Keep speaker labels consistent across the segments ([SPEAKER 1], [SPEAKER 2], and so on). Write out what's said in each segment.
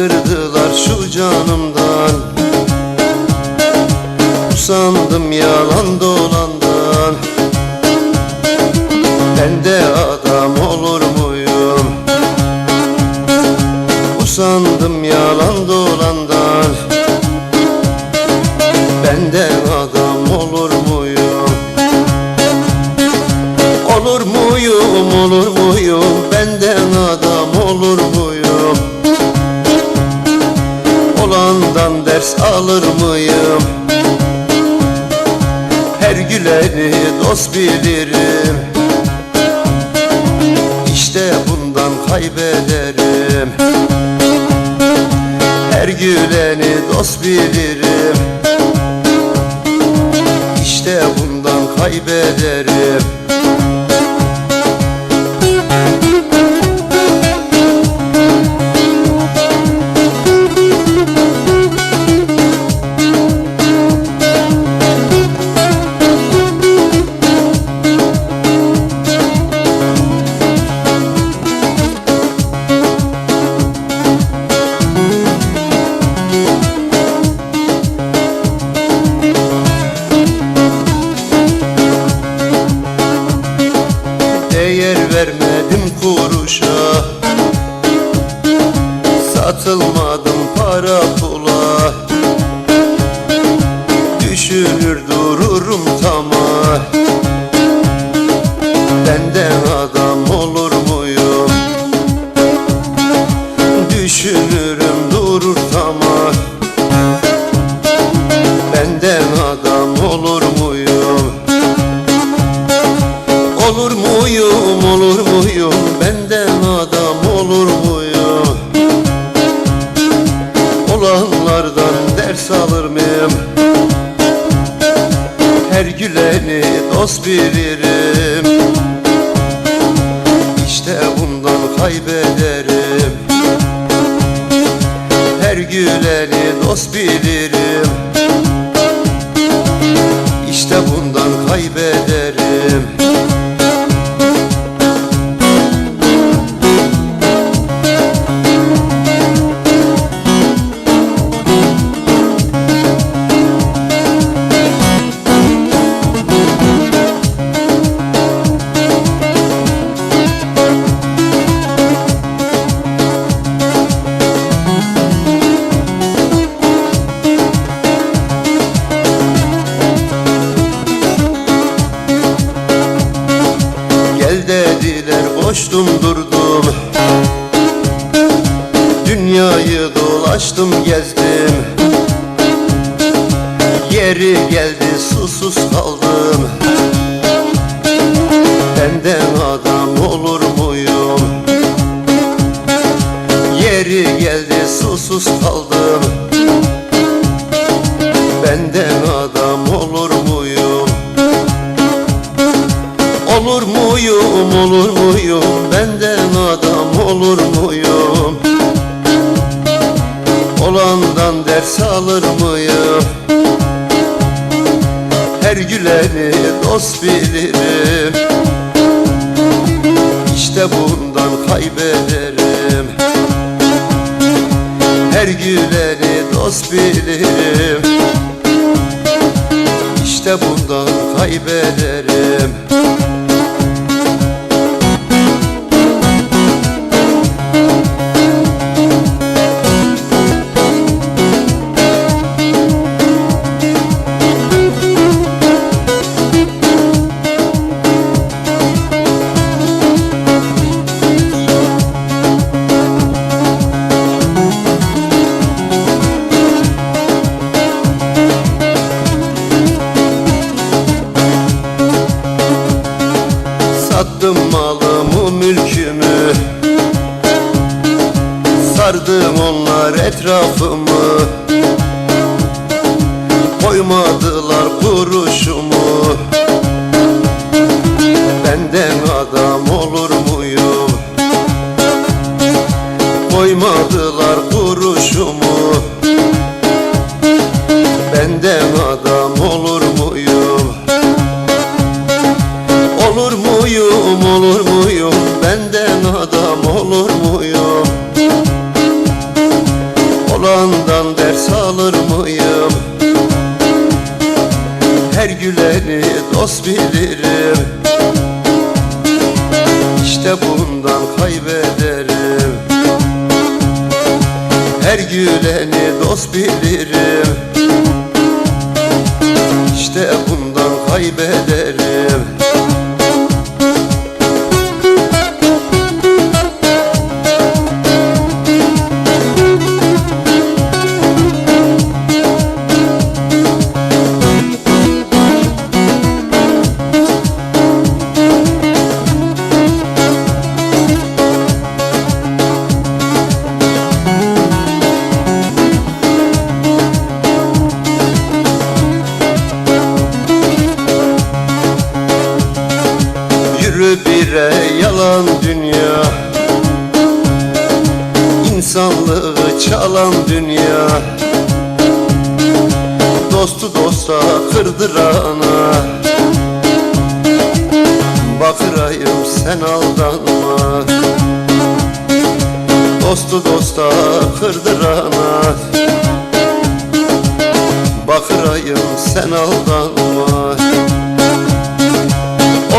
[SPEAKER 1] Kaçtırdılar şu canımdan. Usandım yalan dolandan. Ben de adam Kötüleri dost bilirim. İşte bundan kaybederim. Her güleni dost bilirim. İşte bundan kaybederim. baby. Dolaştım gezdim. Yeri geldi susuz kaldım. Her güleni dost bilirim. İşte bundan kaybederim. Her güleni dost bilirim. İşte bundan kaybederim. dolar kuruşumu Benden adam olur muyum? Olur muyum, olur muyum? Benden adam olur muyum? Olandan ders alır mıyım? Her güleni dost bilirim dost bilirim. İşte bundan kaybederim dünya. İnsanlığı çalan dünya. Dostu dosta kırdırana. Bakırayım sen aldanma. Dostu dosta kırdırana. Bakırayım sen aldanma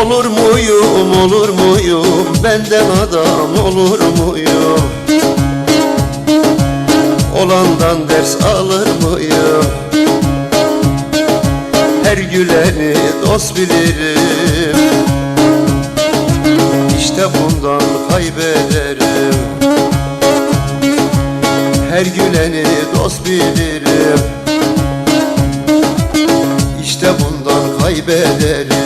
[SPEAKER 1] Olur muyum, olur muyum? Benden adam olur muyum? Olandan ders alır mıyım? Her güleni dost bilirim. İşte bundan kaybederim. Her güleni dost bilirim. İşte bundan kaybederim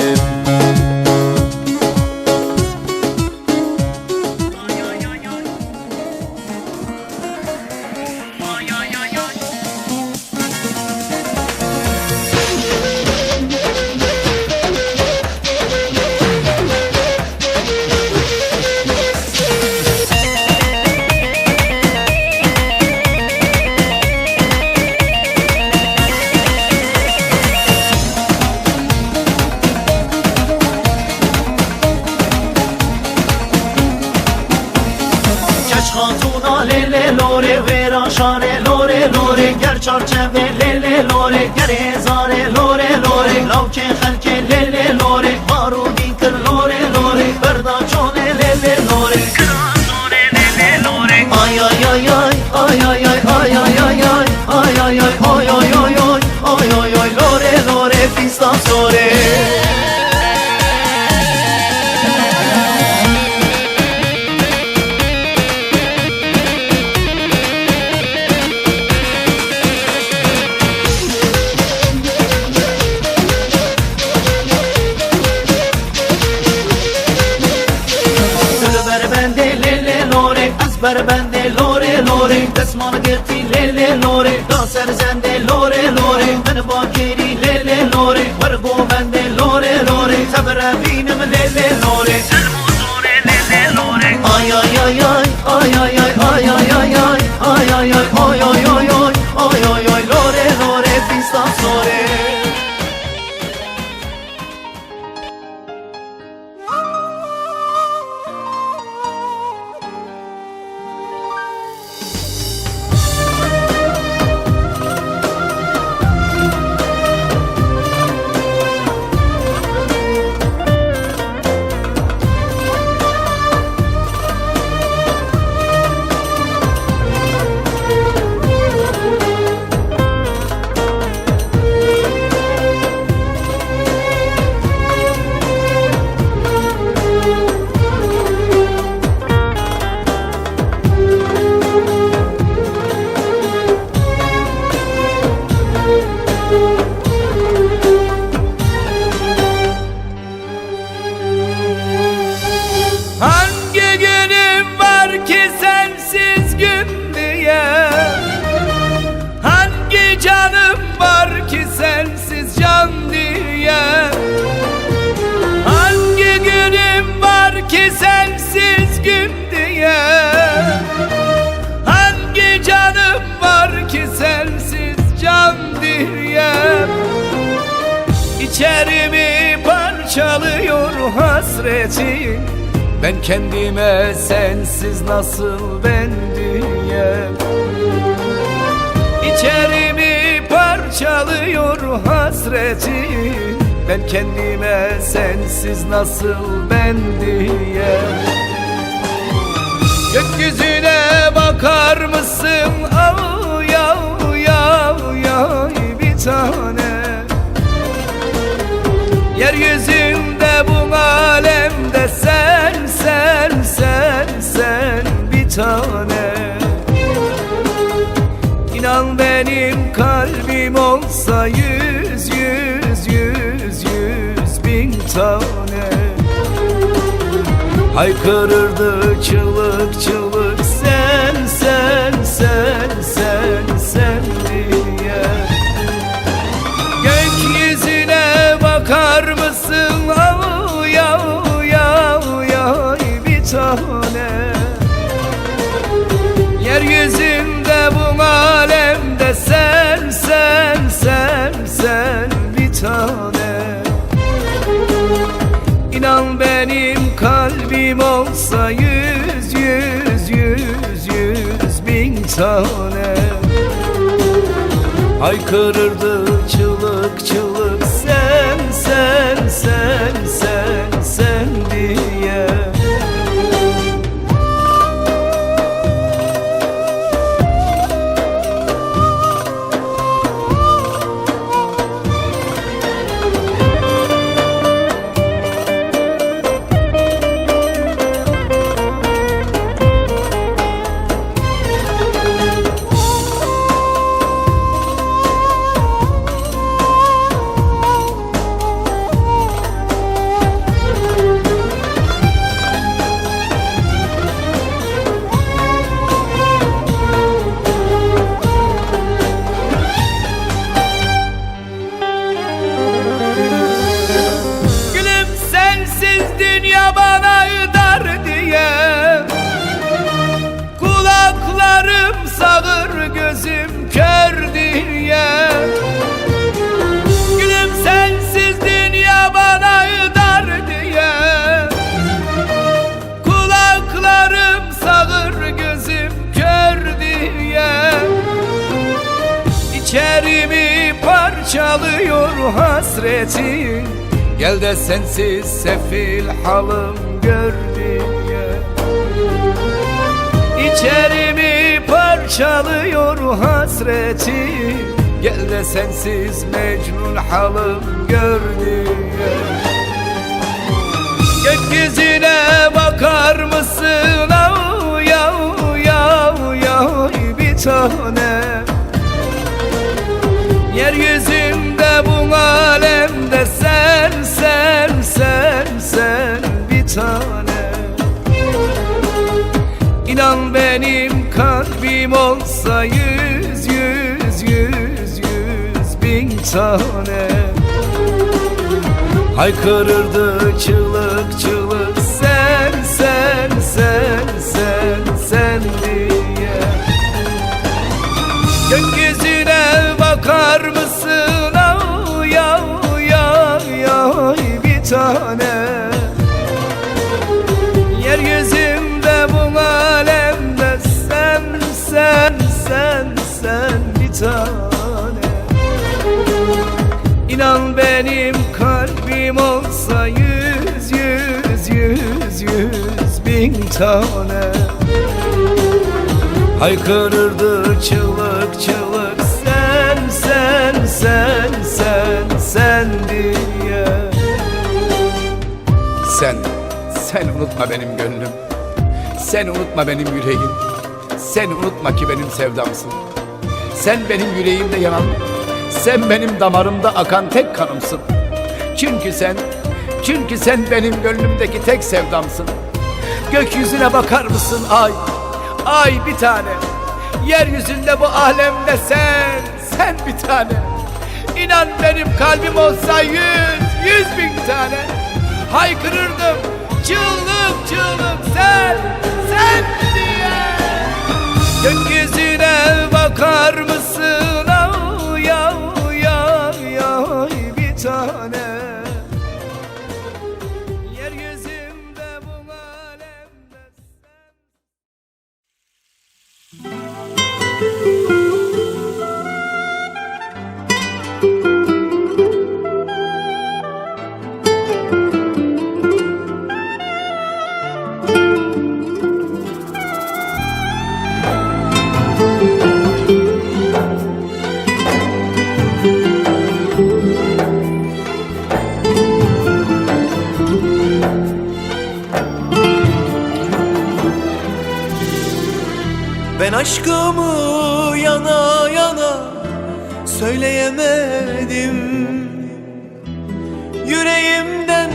[SPEAKER 2] চর্চাবে parçalıyor hasretin Ben kendime sensiz nasıl ben diyem İçerimi parçalıyor hasretin Ben kendime sensiz nasıl ben diyem Gökyüzüne bakar mısın? Av yav yav ay bir tane. Yeryüzünde bu alemde sen sen sen sen bir tane. İnan benim kalbim olsa yüz yüz yüz yüz bin tane. Haykırırdı çığlık Haykırırdı çığlık çığlık. Sen sen sen sen sen İçerimi parçalıyor hasretin Gel de sensiz sefil halım gör diye İçerimi parçalıyor hasretin Gel de sensiz mecnun halım gör diye Gökyüzüne bakar mısın av yav yav yav bir tane Yeryüzünde bu alemde sen sen sen sen bir tane. İnan benim kalbim olsa yüz yüz yüz yüz bin tane. Haykırırdı çığlık çığlık sen sen sen benim kalbim olsa yüz yüz yüz yüz bin tane Haykırırdı çığlık çığlık sen sen sen sen sen diye
[SPEAKER 3] Sen, sen unutma benim gönlüm. Sen unutma benim yüreğim. Sen unutma ki benim sevdamsın. Sen benim yüreğimde yanan, sen benim damarımda akan tek kanımsın. Çünkü sen, çünkü sen benim gönlümdeki tek sevdamsın. Gökyüzüne bakar mısın ay? Ay bir tane. Yeryüzünde bu alemde sen, sen bir tane. İnan benim kalbim olsa yüz, yüz bin tane. Haykırırdım çığlık çığlık sen, sen diye. Gökyüzüne bakar mısın
[SPEAKER 4] Ben aşkımı yana yana söyleyemedim. Yüreğimden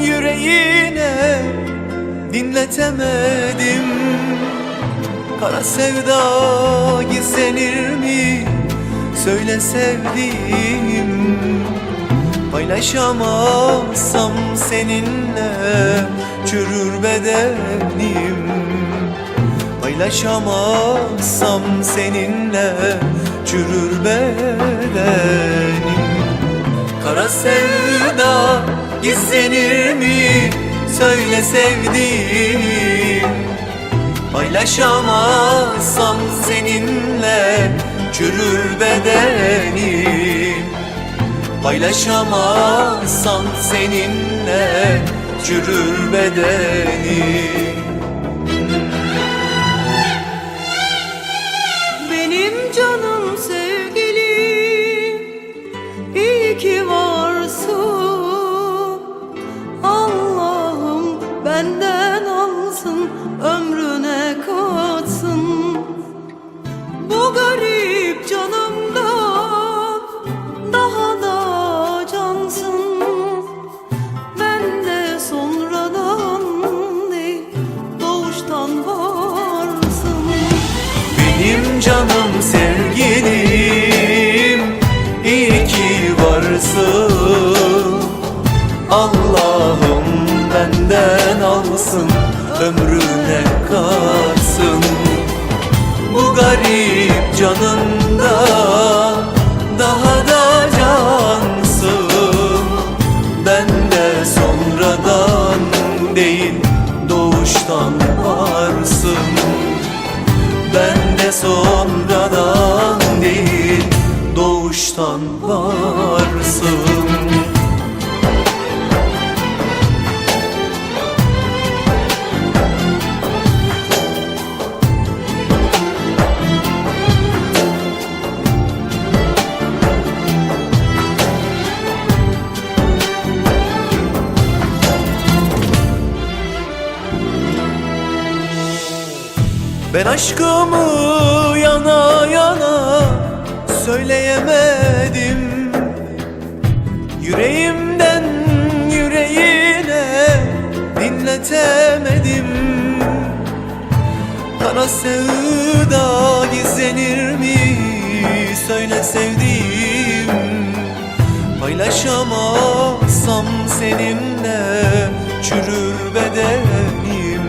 [SPEAKER 4] yüreğine dinletemedim. Kara sevda gizlenir mi? Söyle sevdiğim. Paylaşamazsam seninle çürür bedenim Paylaşamazsam seninle çürür bedenim. Kara sevda gizlenir mi? Söyle sevdiğim. Paylaşamazsam seninle çürür bedenim. Paylaşamazsam seninle çürür bedenim
[SPEAKER 5] benden alsın ömrüne katsın
[SPEAKER 4] garip canında daha da cansın. Ben de sonradan değil doğuştan varsın. Ben de sonradan değil doğuştan varsın Ben aşkımı yana yana söyleyemedim. Yüreğimden yüreğine dinletemedim. Kara sevda gizlenir mi? Söyle sevdiğim. Paylaşamazsam seninle çürür bedenim